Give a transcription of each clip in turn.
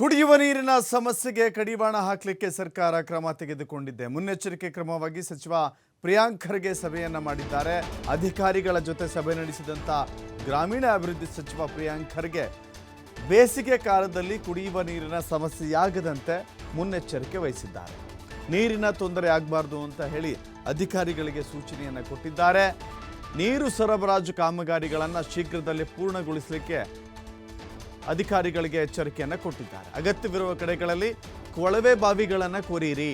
ಕುಡಿಯುವ ನೀರಿನ ಸಮಸ್ಯೆಗೆ ಕಡಿವಾಣ ಹಾಕಲಿಕ್ಕೆ ಸರ್ಕಾರ ಕ್ರಮ ತೆಗೆದುಕೊಂಡಿದೆ. ಮುನ್ನೆಚ್ಚರಿಕೆ ಕ್ರಮವಾಗಿ ಸಚಿವ ಪ್ರಿಯಾಂಕ್ ಖರ್ಗೆ ಸಭೆಯನ್ನ ಮಾಡಿದ್ದಾರೆ. ಅಧಿಕಾರಿಗಳ ಜೊತೆ ಸಭೆ ನಡೆಸಿದಂತ ಗ್ರಾಮೀಣ ಅಭಿವೃದ್ಧಿ ಸಚಿವ ಪ್ರಿಯಾಂಕ್ ಖರ್ಗೆ, ಬೇಸಿಗೆ ಕಾಲದಲ್ಲಿ ಕುಡಿಯುವ ನೀರಿನ ಸಮಸ್ಯೆಯಾಗದಂತೆ ಮುನ್ನೆಚ್ಚರಿಕೆ ವಹಿಸಿದ್ದಾರೆ. ನೀರಿನ ತೊಂದರೆ ಆಗಬಾರ್ದು ಅಂತ ಹೇಳಿ ಅಧಿಕಾರಿಗಳಿಗೆ ಸೂಚನೆಯನ್ನು ಕೊಟ್ಟಿದ್ದಾರೆ. ನೀರು ಸರಬರಾಜು ಕಾಮಗಾರಿಗಳನ್ನು ಶೀಘ್ರದಲ್ಲೇ ಪೂರ್ಣಗೊಳಿಸಲಿಕ್ಕೆ ಅಧಿಕಾರಿಗಳಿಗೆ ಎಚ್ಚರಿಕೆಯನ್ನು ಕೊಟ್ಟಿದ್ದಾರೆ. ಅಗತ್ಯವಿರುವ ಕಡೆಗಳಲ್ಲಿ ಕೊಳವೆ ಬಾವಿಗಳನ್ನು ಕೊರೀರಿ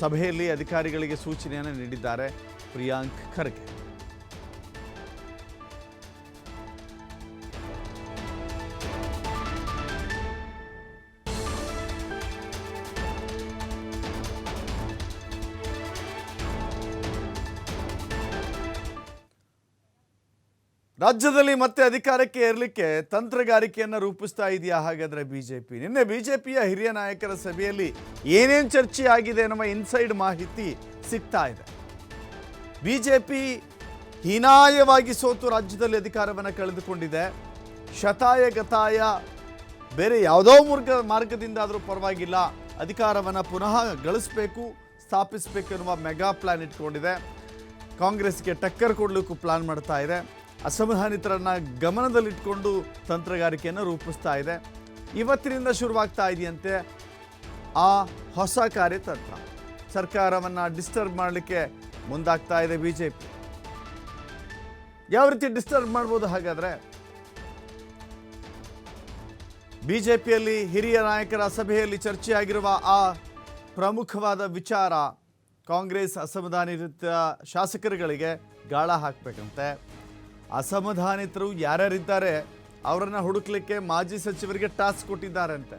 ಸಭೆಯಲ್ಲಿ ಅಧಿಕಾರಿಗಳಿಗೆ ಸೂಚನೆಯನ್ನು ನೀಡಿದ್ದಾರೆ ಪ್ರಿಯಾಂಕ್ ಖರ್ಗೆ. ರಾಜ್ಯದಲ್ಲಿ ಮತ್ತೆ ಅಧಿಕಾರಕ್ಕೆ ಏರ್ಲಿಕ್ಕೆ ತಂತ್ರಗಾರಿಕೆಯನ್ನು ರೂಪಿಸ್ತಾ ಇದೆಯಾ ಹಾಗಾದರೆ ಬಿ ಜೆ ಪಿ ನಿನ್ನೆ ಬಿ ಜೆ ಪಿಯ ಹಿರಿಯ ನಾಯಕರ ಸಭೆಯಲ್ಲಿ ಏನೇನು ಚರ್ಚೆ ಆಗಿದೆ ಎನ್ನುವ ಇನ್ಸೈಡ್ ಮಾಹಿತಿ ಸಿಗ್ತಾ ಇದೆ. ಬಿ ಜೆ ಪಿ ಹೀನಾಯವಾಗಿ ಸೋತು ರಾಜ್ಯದಲ್ಲಿ ಅಧಿಕಾರವನ್ನು ಕಳೆದುಕೊಂಡಿದೆ. ಶತಾಯ ಗತಾಯ ಬೇರೆ ಯಾವುದೋ ಮಾರ್ಗ ಮಾರ್ಗದಿಂದಾದರೂ ಪರವಾಗಿಲ್ಲ. ಅಧಿಕಾರವನ್ನು ಪುನಃ ಗಳಿಸಬೇಕು, ಸ್ಥಾಪಿಸಬೇಕು ಎನ್ನುವ ಮೆಗಾ ಪ್ಲಾನ್ ಇಟ್ಕೊಂಡಿದೆ. ಕಾಂಗ್ರೆಸ್ಗೆ ಟಕ್ಕರ್ ಕೊಡಲಿಕ್ಕೂ ಪ್ಲಾನ್ ಮಾಡ್ತಾ ಇದೆ. ಅಸಮಾಧಾನಿತರನ್ನ ಗಮನದಲ್ಲಿಟ್ಕೊಂಡು ತಂತ್ರಗಾರಿಕೆಯನ್ನು ರೂಪಿಸ್ತಾ ಇದೆ. ಇವತ್ತಿನಿಂದ ಶುರುವಾಗ್ತಾ ಇದೆಯಂತೆ ಆ ಹೊಸ ಕಾರ್ಯತಂತ್ರ. ಸರ್ಕಾರವನ್ನು ಡಿಸ್ಟರ್ಬ್ ಮಾಡಲಿಕ್ಕೆ ಮುಂದಾಗ್ತಾ ಇದೆ ಬಿ ಜೆ ಪಿ ಯಾವ ರೀತಿ ಡಿಸ್ಟರ್ಬ್ ಮಾಡ್ಬೋದು ಹಾಗಾದರೆ? ಬಿಜೆಪಿಯಲ್ಲಿ ಹಿರಿಯ ನಾಯಕರ ಸಭೆಯಲ್ಲಿ ಚರ್ಚೆಯಾಗಿರುವ ಆ ಪ್ರಮುಖವಾದ ವಿಚಾರ ಕಾಂಗ್ರೆಸ್ ಅಸಮಾಧಾನಿತ ಶಾಸಕರುಗಳಿಗೆ ಗಾಳ ಹಾಕಬೇಕಂತೆ. ಅಸಮಾಧಾನಿತರು ಯಾರ್ಯಾರಿದ್ದಾರೆ, ಅವರನ್ನು ಹುಡುಕ್ಲಿಕ್ಕೆ ಮಾಜಿ ಸಚಿವರಿಗೆ ಟಾಸ್ಕ್ ಕೊಟ್ಟಿದ್ದಾರಂತೆ.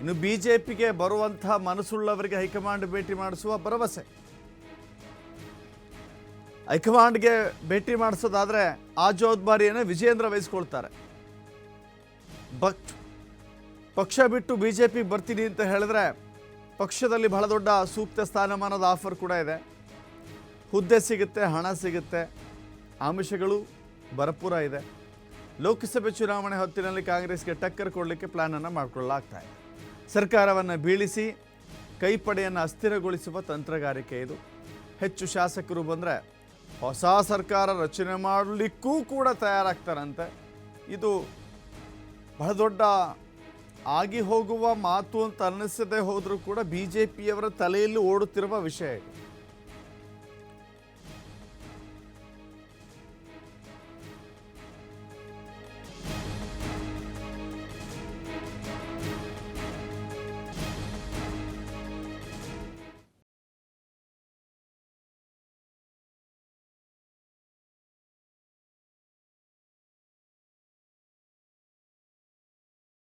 ಇನ್ನು ಬಿ ಜೆ ಪಿಗೆ ಬರುವಂತಹ ಮನಸ್ಸುಳ್ಳವರಿಗೆ ಹೈಕಮಾಂಡ್ ಭೇಟಿ ಮಾಡಿಸುವ ಭರವಸೆ. ಹೈಕಮಾಂಡ್ಗೆ ಭೇಟಿ ಮಾಡಿಸೋದಾದ್ರೆ ಆ ಜವಾಬ್ದಾರಿಯನ್ನು ವಿಜೇಂದ್ರ ವಹಿಸ್ಕೊಳ್ತಾರೆ. ಬಕ್ ಪಕ್ಷ ಬಿಟ್ಟು ಬಿ ಜೆ ಪಿ ಬರ್ತೀನಿ ಅಂತ ಹೇಳಿದ್ರೆ ಪಕ್ಷದಲ್ಲಿ ಬಹಳ ದೊಡ್ಡ ಸೂಕ್ತ ಸ್ಥಾನಮಾನದ ಆಫರ್ ಕೂಡ ಇದೆ. ಹುದ್ದೆ ಸಿಗುತ್ತೆ, ಹಣ ಸಿಗುತ್ತೆ. ಆಮಿಷಗಳು ಭರಪೂರ ಇದೆ. ಲೋಕಸಭೆ ಚುನಾವಣೆ ಹೊತ್ತಿನಲ್ಲಿ ಕಾಂಗ್ರೆಸ್ಗೆ ಟಕ್ಕರ್ ಕೊಡಲಿಕ್ಕೆ ಪ್ಲಾನನ್ನು ಮಾಡಿಕೊಳ್ಳಲಾಗ್ತಾ ಇದೆ. ಸರ್ಕಾರವನ್ನು ಬೀಳಿಸಿ ಕೈಪಡೆಯನ್ನು ಅಸ್ಥಿರಗೊಳಿಸುವ ತಂತ್ರಗಾರಿಕೆ ಇದು. ಹೆಚ್ಚು ಶಾಸಕರು ಬಂದರೆ ಹೊಸ ಸರ್ಕಾರ ರಚನೆ ಮಾಡಲಿಕ್ಕೂ ಕೂಡ ತಯಾರಾಗ್ತಾರಂತೆ. ಇದು ಬಹಳ ದೊಡ್ಡ ಆಗಿ ಹೋಗುವ ಮಾತು ಅಂತ ಅನ್ನಿಸದೆ ಹೋದರೂ ಕೂಡ ಬಿ ಜೆ ಪಿಯವರ ತಲೆಯಲ್ಲಿ ಓಡುತ್ತಿರುವ ವಿಷಯ ಇದು.